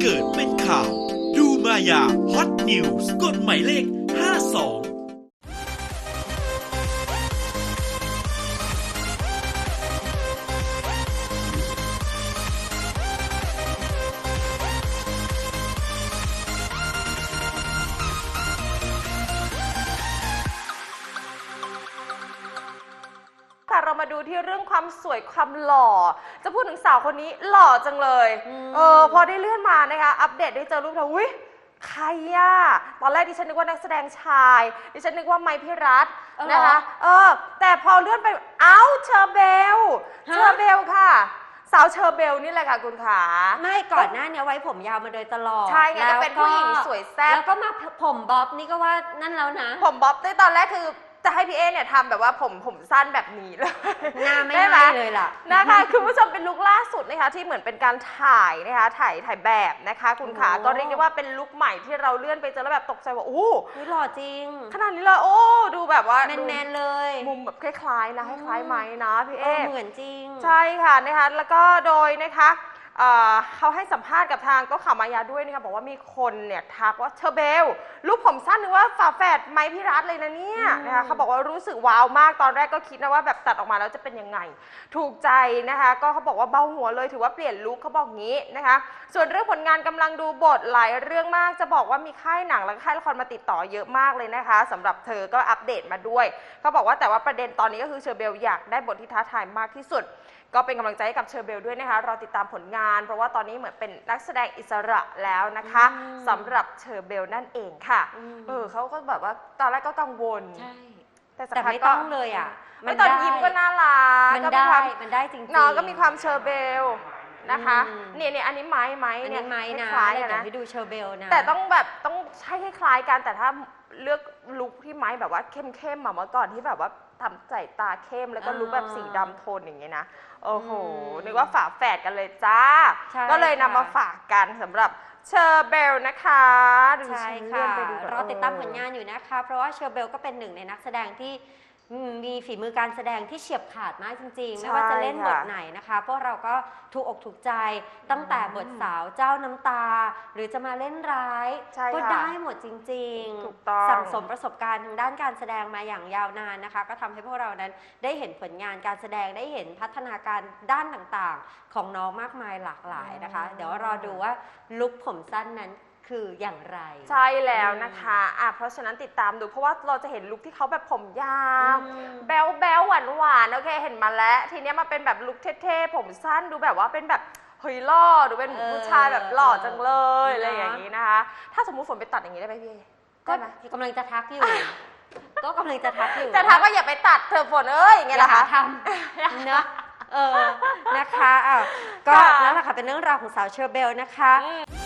เกิดเป็นข่าว ดูมายาฮอตนิวส์กฎหมายเลข 52 มาดูที่เรื่องความสวยความหล่อ จะพูดถึงสาวคนนี้หล่อจังเลยอืมเออพอได้เลื่อนมานะคะอัปเดตได้เจอรูปเธออุ้ยใครอะตอนแรกดิฉันนึกว่านักแสดงชาย ดิฉันนึกว่าไมค์พิรัตน์นะคะ เออ แต่พอเลื่อนไป เอ้าเชอร์เบล เชอร์เบลค่ะ สาวเชอร์เบลนี่แหละค่ะคุณขา ไม่ก่อนหน้าเนี้ยไว้ผมยาวมาโดยตลอดใช่ไงแล้วจะเป็นผู้หญิงสวยแซ่บ แล้วก็มาผมบ๊อบนี่ก็ว่านั่นแล้วนะ ผมบ๊อบได้ตอนแรกคือ จะให้พี่เอเนี่ยทำแบบว่าผมผมสั้นแบบนี้เลยหน้าไม่ด้หให้เลยล่ะนะคะคุณผู้ชมเป็นลุคล่าสุดนะคะที่เหมือนเป็นการถ่ายนะคะถ่ายถ่ายแบบนะคะ คุณขาโอ้ก็เรียกได้ว่าเป็นลุคใหม่ที่เราเลื่อนไปเจอแล้วแบบตกใจว่าโอ้อุ๊ยหล่อจริง ขนาดนี้เลยโอ้ดูแบบว่าแมนดูแมนๆเลย มุมแบบคล้ายๆนะคล้ายๆไหมนะพี่เอเออเหมือนจริง ใช่ค่ะนะคะแล้วก็โดยนะคะ เอ่อเขาให้สัมภาษณ์กับทางก็ข่าวมายาด้วยนะคะบอกว่ามีคนเนี่ยทักว่าเชอร์เบลลูกผมสั้นนึกว่าฝาแฝดไมค์พิรัตเลยนะเนี่ยอืมนะคะเขาบอกว่ารู้สึกว้าวมากตอนแรกก็คิดนะว่าแบบตัดออกมาแล้วจะเป็นยังไง ถูกใจนะคะ ก็เขาบอกว่าเบาหัวเลยถือว่าเปลี่ยนลุคเขาบอกงี้นะคะ ส่วนเรื่องผลงานกำลังดูบทหลายเรื่องมากจะบอกว่ามีค่ายหนังและค่ายละครมาติดต่อเยอะมากเลยนะคะสำหรับเธอก็อัปเดตมาด้วยเขาบอกว่าแต่ว่าประเด็นตอนนี้ก็คือเชอร์เบลอยากได้บทที่ท้าทายมากที่สุด ก็เป็นกำลังใจให้กับเชอร์เบลด้วยนะคะรอติดตามผลงานเพราะว่าตอนนี้เหมือนเป็นนักแสดงอิสระแล้วนะคะอืมสำหรับเชอร์เบลนั่นเองค่ะอืมเออเขาก็แบบว่าตอนแรกก็กังวล ใช่ แต่สักแต่พักไม่ก็ต้องเลยอะ ไม่ตอนยิ้มก็น่ารักมันก็ได้ความมันได้จริงๆ น้องก็มีความเชอร์เบล นะคะอืม เนี่ยเนี่ยอันนี้ไม้ไม้อันเนี่นี้ยไม้นะคล้ายๆเดี๋กัยนวนะให้ดูเชอร์เบลนะ แต่ต้องแบบต้องใช่คล้ายๆกันแต่ถ้าเลือกลุคที่ไม้แบบว่าเข้มๆอะเมื่อก่อนที่แบบว่าทำใส่ตาเข้มแล้วก็ลุคแบบสีดำโทนอย่างเงี้ยนะโอ้โหอืมนึกว่าฝาแฝดกันเลยจ้า ใช่ก็เลยนำค่ะ มาฝากกันสำหรับเชอร์เบลนะคะดูใช่ฉันเลื่อค่ะนไปดูก่นรอติดตามผลงานอยู่นะคะ เพราะว่าเชอร์เบลก็เป็นหนึ่งในนักแสดงที่อื มมีฝีมือการแสดงที่เฉียบขาดมากจริงๆ ใช่ไม่ว่าจะเล่นบทค่ะไหนนะคะพวกเราก็ถูกอกถูกใจตั้งแต่บทสาวเจ้าน้ำตา หรือจะมาเล่นร้าย ใช่ก็ค่ะได้หมดจริงถูกต้อง สั่งสมประสบการณ์ทางด้านการแสดงมาอย่างยาวนานนะคะ ก็ทำให้พวกเรานั้นได้เห็นผลงานการแสดงได้เห็นพัฒนาการด้านต่างๆ ของน้องมากมายหลากหลายนะคะอืมเดี๋ยวรอดูว่าลุคผมสั้นนั้น คืออย่างไร ใช่แล้วนะคะอะเพราะฉะนั้นติดตามดูเพราะว่าเราจะเห็นลุคที่เขาแบบผมยาวอืม แบลแบลหวานหวานๆโอเคเห็นมาแล้ว ทีเนี้ยมาเป็นแบบลุคเท่ๆผมสั้นดูแบบว่าเป็นแบบเฮ้ยหล่อดูเป็นเออผู้ชายแบบหล่อจังเลยเนอะอะไรอย่างนี้นะคะ ถ้าสมมุติฝนไปตัดอย่างนี้ได้ไหมพี่ก็ได้ไหมกำลังจะทักอยู่ ก็กำลังจะทักอยู่จะทักว่าอย่าไปตัดเธอะฝนเอ้ยอย่างอเงี้ยย่าเหรอหาคะ ทำเนอะเออนะคะอะก็ค่ะ นั่นแหละค่ะเป็นเรื่องราวของสาวเชอร์เบลนะคะอืม